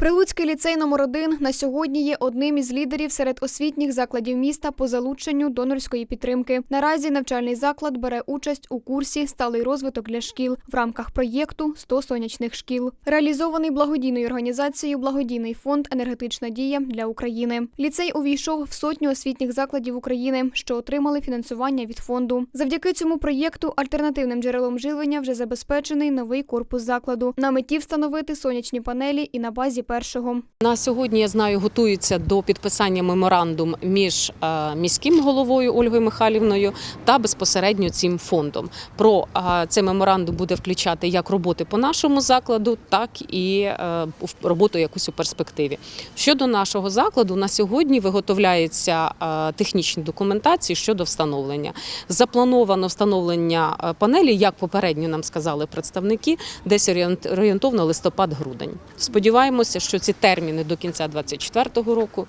Прилуцький ліцей номер 1 на сьогодні є одним із лідерів серед освітніх закладів міста по залученню донорської підтримки. Наразі навчальний заклад бере участь у курсі Сталий розвиток для шкіл в рамках проєкту «100 сонячних шкіл, реалізований благодійною організацією Благодійний фонд Енергетична дія для України. Ліцей увійшов в сотню освітніх закладів України, що отримали фінансування від фонду. Завдяки цьому проєкту альтернативним джерелом живлення вже забезпечений новий корпус закладу. На меті встановити сонячні панелі і на базі першого. На сьогодні я знаю, готується до підписання меморандум між е, міським головою Ольгою Михайлівною та безпосередньо цим фондом. Про е, цей меморандум буде включати як роботи по нашому закладу, так і е, роботу якусь у перспективі. Щодо нашого закладу, на сьогодні виготовляється технічні документації щодо встановлення. Заплановано встановлення панелі, як попередньо нам сказали представники, десь орієнт- орієнтовно листопад-грудень. Сподіваємося, що ці терміни до кінця 2024 року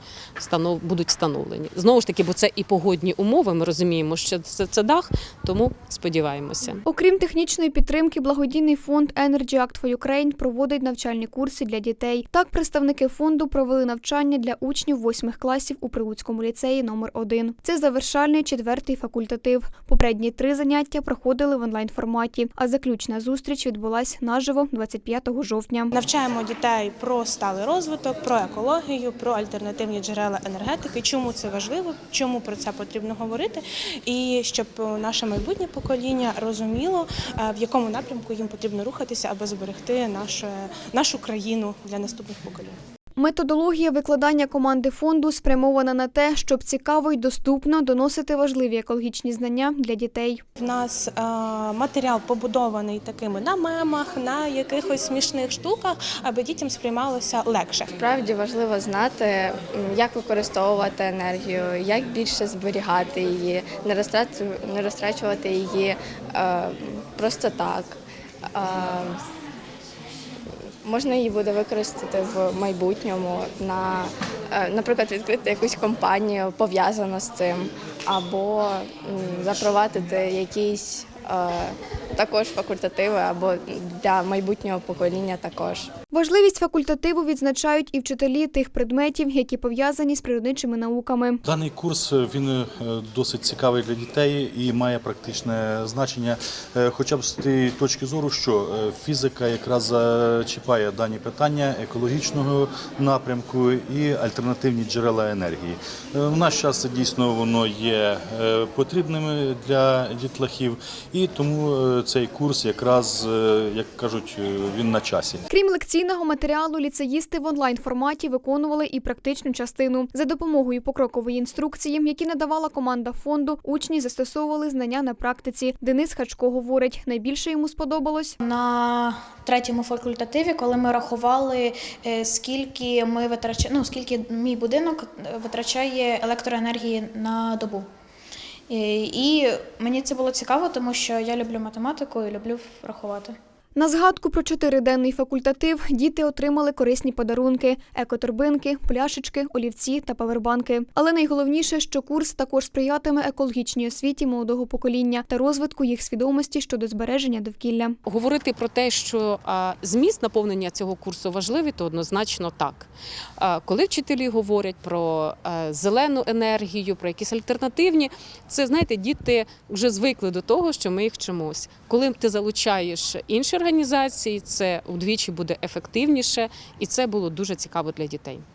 будуть встановлені. Знову ж таки, бо це і погодні умови. Ми розуміємо, що це, це дах, тому сподіваємося. Окрім технічної підтримки, благодійний фонд Energy Act for Ukraine проводить навчальні курси для дітей. Так, представники фонду провели навчання для учнів восьмих класів у Прилуцькому ліцеї номер 1 Це завершальний четвертий факультатив. Попередні три заняття проходили в онлайн форматі, а заключна зустріч відбулась наживо 25 жовтня. Навчаємо дітей про сталий розвиток, про екологію, про альтернативні джерела енергетики. Чому це важливо, чому про це потрібно говорити, і щоб наше майбутнє покоління розуміло, е, в якому напрямку їм потрібно рухатися, аби зберегти нашу, нашу країну для наступних поколінь. Методологія викладання команди фонду спрямована на те, щоб цікаво й доступно доносити важливі екологічні знання для дітей. В нас е, матеріал побудований такими на мемах, на якихось смішних штуках, аби дітям сприймалося легше. Справді важливо знати, як використовувати енергію, як більше зберігати її, не розтрат- не розтрачувати її е, просто так. Можна її буде використати в майбутньому на, е, наприклад, відкрити якусь компанію пов'язану з цим, або запровадити якісь е, також факультативи, або для майбутнього покоління також. Важливість факультативу відзначають і вчителі тих предметів, які пов'язані з природничими науками. Даний курс е, він е, досить цікавий для дітей і має практичне значення, е, хоча б з тієї точки зору, що фізика якраз зачіпає дані питання екологічного напрямку і альтернативні джерела енергії. В наш час дійсно воно є потрібним для дітлахів, і тому цей курс якраз, як кажуть, він на часі. Крім лекційного матеріалу, ліцеїсти в онлайн форматі виконували і практичну частину. За допомогою покрокової інструкції, які надавала команда фонду, учні застосовували знання на практиці. Денис Хачко говорить, найбільше йому сподобалось На третьому факультативі, коли ми рахували, е, скільки ми витрачаємо, ну, скільки мій будинок витрачає електроенергії на добу. Е, І мені це було цікаво, тому що я люблю математику і люблю рахувати. На згадку про чотириденний факультатив діти отримали корисні подарунки: екоторбинки, пляшечки, олівці та павербанки. Але найголовніше, що курс також сприятиме екологічній освіті молодого покоління та розвитку їх свідомості щодо збереження довкілля. Говорити про те, що зміст наповнення цього курсу важливий, то однозначно так. Коли вчителі говорять про зелену енергію, про якісь альтернативні, це знаєте, діти вже звикли до того, що ми їх вчимось. Коли ти залучаєш інші організації, це вдвічі буде ефективніше, і це було дуже цікаво для дітей.